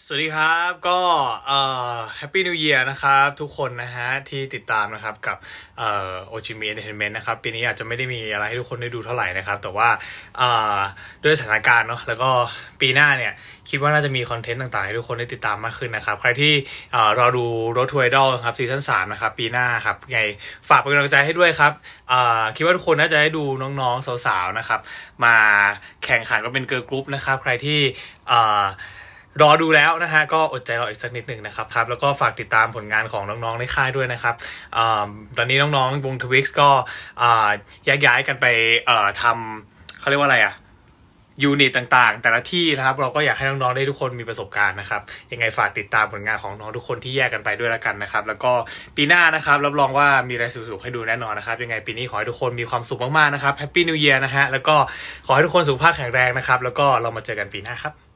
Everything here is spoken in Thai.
สวัสดีครับก็เอ่อแฮปปี้นิวเยียร์นะครับทุกคนนะฮะที่ติดตามนะครับกับเอ่อโอจิมีเอนเตอร์เทนเมนต์นะครับปีนี้อาจจะไม่ได้มีอะไรให้ทุกคนได้ดูเท่าไหร่นะครับ แต่ว่าเอ่อด้วยสถานการณ์เนาะแล้วก็ปีหน้าเนี่ยคิดว่าน่าจะมีคอนเทนต์ต่างๆ ให้ทุกคนได้ติดตามมากขึ้นนะครับ ใครที่เอ่อรอดู Road to Idol ครับซีซั่น3นะครับปีหน้าครับไงฝากเป็นกำลังใจให้ด้วยครับเอ่อคิดว่าทุกคนน่าจะได้ดูน้องๆสาวๆนะครับมาแข่งขันกันเป็นเกิร์ลกรุ๊ปนะครับใครที่เอ่อ รอดูแล้วนะฮะก็อดใจรออีกสักนิดหนึ่งนะครับครับแล้วก็ฝากติดตามผลงานของน้องๆในค่ายด้วยนะครับอตอนนี้น้องๆวงทวิกก็อ่าแยกย้ายกันไปทำเขาเรียกว่าอะไรอะยูนิตต่างๆ แต่ละที่นะครับเราก็อยากให้น้องๆได้ทุกคนมีประสบการณ์นะครับยังไงฝากติดตามผลงานของน้องทุกคนที่แยกกันไปด้วยแล้วกันนะครับแล้วก็ปีหน้านะครับรับรองว่ามีอะไรสุขๆให้ดูแน่นอนนะครับยังไงปีนี้ขอให้ทุกคนมีความสุขมากๆนะครับแฮปปี้นิวเยียร์นะฮะแล้วก็ขอให้ทุกคนสุขภาพแข็งแรงนะครับแล้วก็เรามาเจอกันปีหน้าครับ